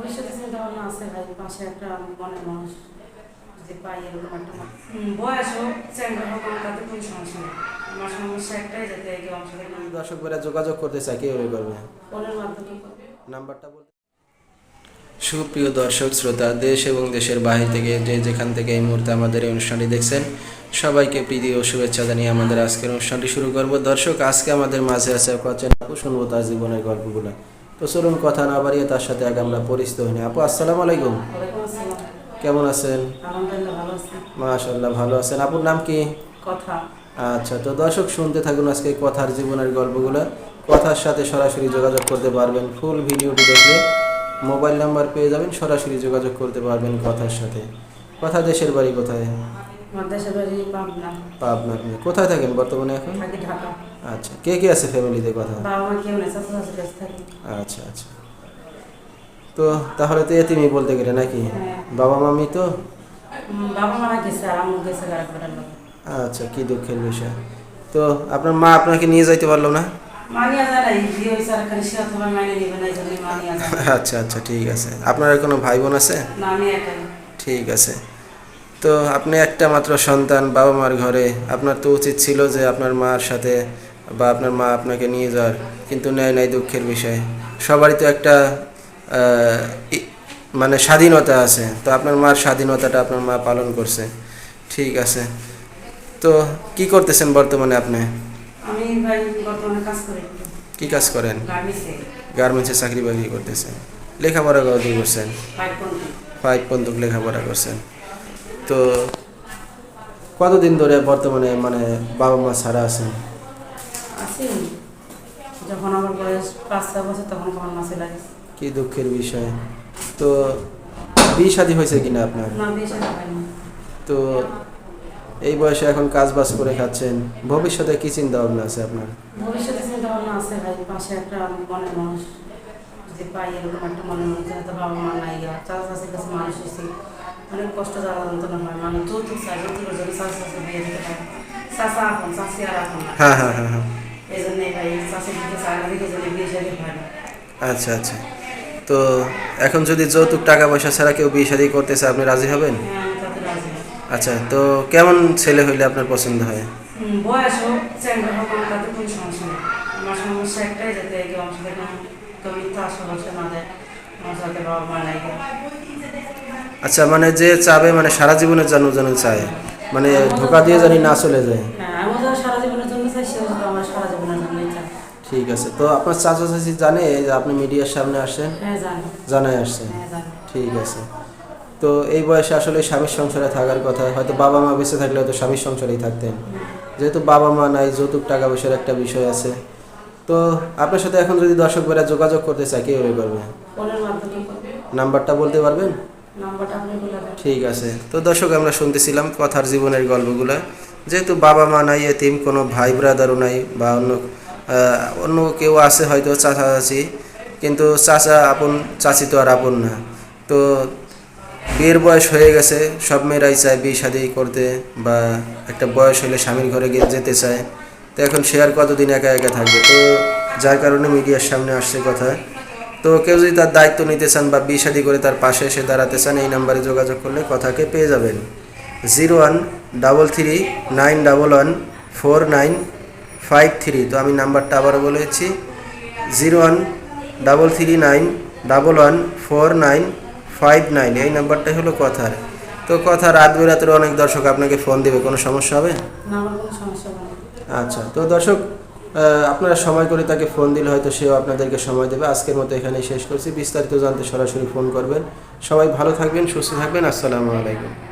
ভবিষ্যতে চিন্তা ভাবনা আছে ভাই পাশে একটা মনের মানুষ যে পাই এরকম একটা বয়স হোক চ্যাংরা হোক আমার তাতে কোনো সমস্যা নেই। আমার সমস্যা একটাই যাতে কেউ আমার সাথে যোগাযোগ করতে চায় করবে? ফোনের মাধ্যমে নাম্বারটা বলতে সুপ্রিয় দর্শক শ্রোতা দেশ এবং দেশের বাহির থেকে যে যেখান থেকে এই মুহূর্তে আমাদের এই অনুষ্ঠানটি দেখছেন সবাইকে প্রীতি ও শুভেচ্ছা জানিয়ে আমাদের আজকের অনুষ্ঠানটি শুরু করব। দর্শক আজকে আমাদের মাঝে আছে কচেন শুনব তার জীবনের গল্পগুলো। তো চলুন কথা না বাড়িয়ে তার সাথে আগে আমরা পরিচিত হইনি আপু আসসালামু আলাইকুম। কেমন আছেন? মাশাল্লাহ ভালো আছেন। আপুর নাম কি? কথা। আচ্ছা তো দর্শক শুনতে থাকুন আজকে কথার জীবনের গল্পগুলো। কথার সাথে সরাসরি যোগাযোগ করতে পারবেন ফুল ভিডিওটি দেখলে মোবাইল নাম্বার পেয়ে যাবেন সরাসরি যোগাযোগ করতে পারবেন কথার সাথে। কথা দেশের বাড়ি কোথায়? বাড়ি পাবনা। মেয়ে কোথায় থাকেন বর্তমানে এখন? থাকি ঢাকা। আচ্ছা কে কে আছে ফ্যামিলিতে কথা? বাবা মা কেউ নেই চাচা চাচির কাছে থাকি। আচ্ছা আচ্ছা। তো তাহলে তো এতিমি বলতে গেলে নাকি? হ্যাঁ। বাবা মামি তো বাবা মারা গেছে আর আমার গেছে গাড়ি লোক আচ্ছা কি দুঃখের বিষয়। তো আপনার মা আপনাকে নিয়ে যাইতে পারল না। আচ্ছা আচ্ছা ঠিক আছে। আপনার কোনো ভাই বোন আছে ঠিক আছে। তো আপনি একটা মাত্র সন্তান বাবা মার ঘরে। আপনার তো উচিত ছিল যে আপনার মার সাথে বা আপনার মা আপনাকে নিয়ে যাওয়ার কিন্তু নেয় নাই দুঃখের বিষয়। সবারই তো একটা মানে স্বাধীনতা আছে। তো আপনার মার স্বাধীনতাটা আপনার মা পালন করছে। ঠিক আছে। তো কি করতেছেন বর্তমানে আপনি? আমি ভাই বর্তমানে কাজ করি। কি কাজ করেন? গার্মেন্টসে। চাকরি বাকরি করতেছেন। লেখাপড়া করছেন? ফাইভ পর্যন্ত লেখাপড়া করছেন। তো কতদিন ধরে বর্তমানে মানে বাবা মা ছাড়া আছেন? আছি। যখন আমার বয়স পাঁচ ছয় বছর তখন আমার লাগে কি দুঃখের বিষয়। তো বিয়ে শাদী হয়েছে কিনা আপনার? না বেশি হয়নি। তো এই বয়সে এখন কাজ বাজ করে খাচ্ছেন। ভবিষ্যতে কি চিন্তা ভাবনা আছে আপনার? ভবিষ্যতে চিন্তা ভাবনা আছে ভাই। পাশে একটা মনের মানুষ যে পাই এরকম একটা মনের মানুষ বাবা মা নাই কাছে মানুষ অনেক কষ্ট জ্বালা যন্ত্রণা হয়। মানে যৌতুক চাই যৌতুকের জন্য চাষা চাষি বিয়ে দিতে পারে চাষা আপন চাষি আর আপন না। হ্যাঁ হ্যাঁ হ্যাঁ হ্যাঁ। এই জন্যে ভাই চাষির দিকে চায় না দিকে জন্য বিয়ে শাদী হয় না আচ্ছা আচ্ছা। তো এখন যদি যৌতুক টাকা পয়সা ছাড়া কেউ বিয়ে শাদী করতেছে আপনি রাজি হবেন? হ্যাঁ। আচ্ছা তো কেমন ছেলে হইলে আপনার পছন্দ হয়? বয়স হোক চ্যাংরা হোক আমার তাতে কোনো সমস্যা নেই। আমার সমস্যা একটাই যাতে কেউ আমার সাথে কোনো মিথ্যা আশা না দেয়। আচ্ছা মানে যে চাবে মানে সারা জীবনের জন্য যেন চায় মানে ধোকা দিয়ে জানি না চলে যায়। ঠিক আছে, তো আপনার চাচা চাচি জানে যে আপনি মিডিয়ার সামনে আসেন? জানাই আসছেন। ঠিক আছে। তো এই বয়সে আসলে স্বামীর সংসারে থাকার কথা, হয়তো বাবা মা বেঁচে থাকলে হয়তো স্বামীর সংসারেই থাকতেন। যেহেতু বাবা মা নাই, যৌতুক, টাকা পয়সার একটা বিষয় আছে। তো আপনার সাথে এখন যদি দর্শক বেরা যোগাযোগ করতে চায়, কীভাবে করবে? ফোনের মাধ্যমে নাম্বারটা বলতে পারবেন? ঠিক আছে। তো দর্শক আমরা শুনতেছিলাম কথার জীবনের গল্পগুলো। যেহেতু বাবা মা নাই এতিম কোনো ভাই ব্রাদারও নাই বা অন্য অন্য কেউ আছে হয়তো চাচা চাচি। কিন্তু চাচা আপন চাচি তো আর আপন না। তো বিয়ের বয়স হয়ে গেছে সব মেয়েরাই চায় বিয়ে শাদি করতে বা একটা বয়স হলে স্বামীর ঘরে গিয়ে যেতে চায়। তো এখন সে আর কতদিন একা একা থাকবে? তো যার কারণে মিডিয়ার সামনে আসছে কথা। তো কেউ যদি তার দায়িত্ব নিতে চান বা বিয়ে শাদী করে তার পাশে এসে দাঁড়াতে চান এই নাম্বারে যোগাযোগ করলে কথাকে পেয়ে যাবেন। Zero one double three nine double one four nine five three. তো আমি নাম্বারটা আবারও বলেছি zero one double three nine double one four nine five nine. এই নাম্বারটাই হলো কথার। তো কথা রাত বেরাতের অনেক দর্শক আপনাকে ফোন দেবে কোনো সমস্যা হবে? আচ্ছা তো দর্শক আপনারা সময় করে তাকে ফোন দিলে হয়তো সেও আপনাদেরকে সময় দেবে। আজকের মতো এখানেই শেষ করছি। বিস্তারিত জানতে সরাসরি ফোন করবেন। সবাই ভালো থাকবেন, সুস্থ থাকবেন। আসসালামু আলাইকুম।